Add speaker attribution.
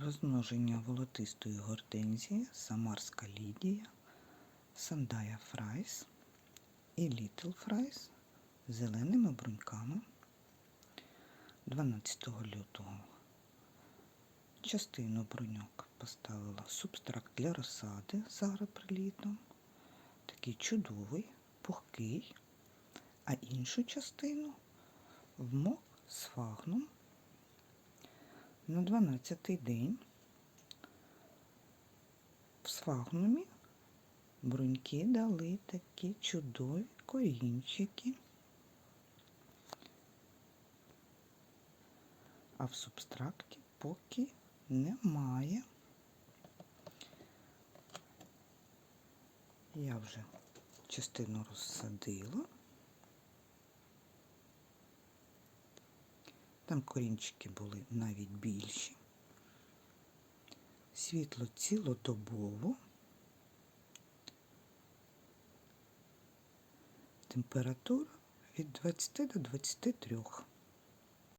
Speaker 1: Розмноження волотистої гортензії, Самарська Лідія, Сандая Фрайс і Літл Фрайс з зеленими бруньками 12 лютого. Частину бруньок поставила субстракт для розсади з агроприлітом. Такий чудовий, пухкий, а іншу частину в мох з фагном на 12-й день в сфагнумі бруньки дали такі чудові корінчики. А в субстракті поки немає. Я вже частину розсадила. Там корінчики були навіть більші. Світло цілодобово. Температура від 20 до 23.